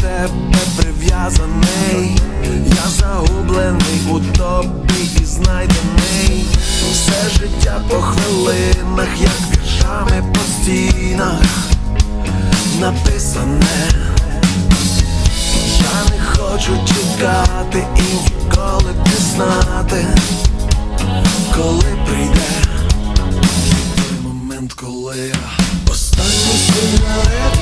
тебе прив'язаний, я загублений у тобі і знайдений. Все життя по хвилинах, як віршами по стінах. Написане, я не хочу чекати і ніколи пізнати, коли прийде той момент, коли я останній сценарій